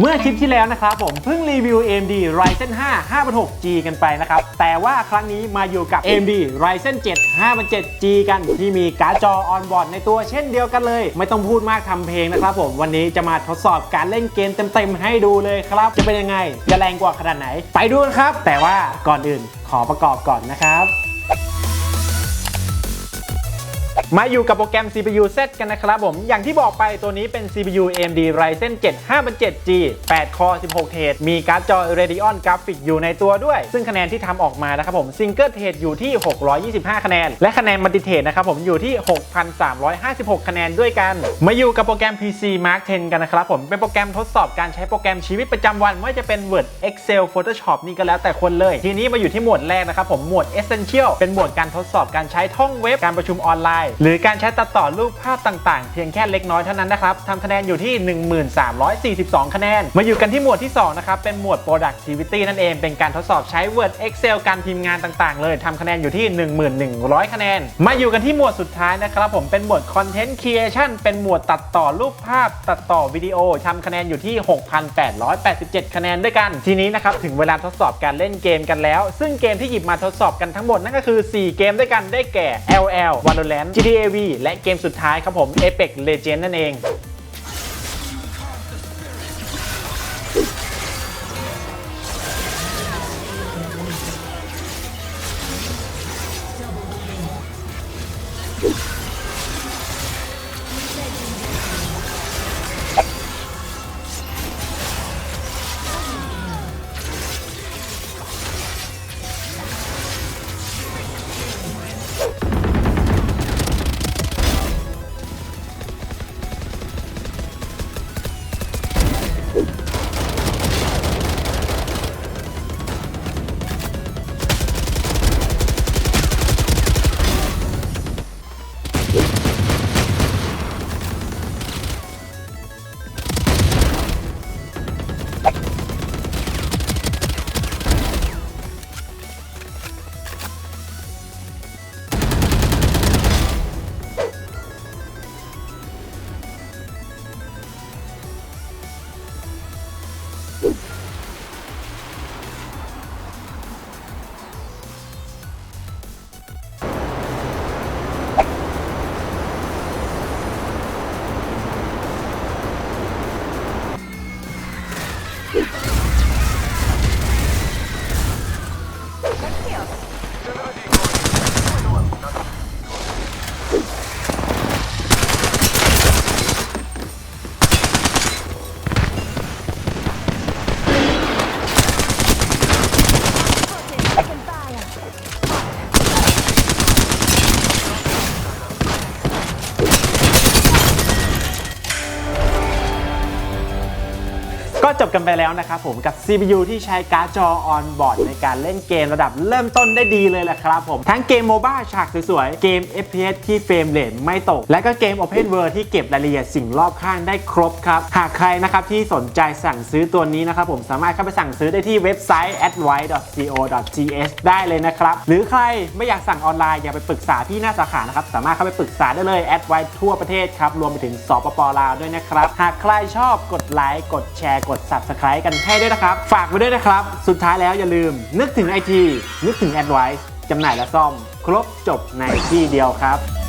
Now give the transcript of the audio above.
เมื่อคลิปที่แล้วนะครับผมเพิ่งรีวิว AMD Ryzen 5 5.6G กันไปนะครับ แต่ว่าครั้งนี้มาอยู่กับ AMD Ryzen 7 5.7G กันที่มีการ์ดจอออนบอร์ดในตัวเช่นเดียวกันเลย ไม่ต้องพูดมากทำเพลงนะครับผม วันนี้จะมาทดสอบการเล่นเกมเต็ม ๆ ให้ดูเลยครับ จะเป็นยังไง จะแรงกว่าขนาดไหน ไปดูกันครับ แต่ว่าก่อนอื่นขอประกอบก่อนนะครับ มาอยู่กับโปรแกรม CPU Set กันนะครับผม อย่างที่บอกไปตัวนี้เป็น CPU AMD Ryzen 7 5700G 8 Core 16เทรดมีการ์ดจอ Radeon Graphics อยู่ในตัวด้วย ซึ่งคะแนนที่ทำออกมานะครับผม Single เทรดอยู่ที่ 625 คะแนน และคะแนนมัลติเทรดนะครับผมอยู่ที่ 6,356 คะแนนด้วยกัน มาอยู่กับโปรแกรม PC Mark 10 กันนะครับผม เป็นโปรแกรมทดสอบการใช้โปรแกรมชีวิตประจำวันไม่ว่าจะเป็น Word Excel Photoshop นี่ก็แล้วแต่คนเลย ทีนี้มาอยู่ที่หมวดแรกนะครับผม หมวด Essential เป็นหมวดการทดสอบการใช้ท่องเว็บ การประชุมออนไลน์หรือการใช้ตัดต่อรูปภาพต่างๆ เพียงแค่เล็กน้อยเท่านั้นนะครับทำคะแนนอยู่ที่ 1342 คะแนน มาอยู่กันที่หมวดที่ 2 นะครับ เป็นหมวด productivity นั่นเอง เป็นการทดสอบใช้ Word Excel การพิมงานต่างๆ เลยทำคะแนนอยู่ที่ 1100 คะแนน มาอยู่กันที่หมวดสุดท้ายนะครับผม เป็นหมวด content creation เป็นหมวดตัดต่อรูปภาพ ตัดต่อวิดีโอทำคะแนนอยู่ที่ 6,887 คะแนนด้วยกัน ทีนี้นะครับถึงเวลาทดสอบการเล่นเกมกันแล้ว ซึ่งเกมที่หยิบมาทดสอบกันทั้งหมดนั่นก็คือ 4 เกมด้วยกันได้แก่ LL Valorant GTA V และเกมสุดท้ายครับผม Apex Legend นั่นเอง จบกันไปแล้วนะครับผมกับ CPU ที่ใช้การ์ดจอออนบอร์ดในการเล่นเกมระดับเริ่มต้นได้ดีเลยแหละครับผมทั้งเกมโมบ้าฉากสวยๆ เกม FPS ที่เฟรมเรทไม่ตก และก็เกม Open World ที่เก็บรายละเอียดสิ่งรอบข้างได้ครบครับ หากใครนะครับที่สนใจสั่งซื้อตัวนี้นะครับผมสามารถเข้าไปสั่งซื้อได้ที่เว็บไซต์ advice.co.th ได้เลยนะครับ หรือใครไม่อยากสั่งออนไลน์อยากไปปรึกษาพี่หน้าสาขานะครับสามารถเข้าไปปรึกษาได้เลย advice ทั่วประเทศครับรวมไปถึงสปปลาวด้วยนะครับหากใครชอบกดไลค์กดแชร์กด subscribe กันให้ด้วยนะครับ ฝากไว้ด้วยนะครับ สุดท้ายแล้วอย่าลืม นึกถึงไอทีนึกถึงแอดไวซ์จำหน่ายและซ่อม ครบจบในที่เดียวครับ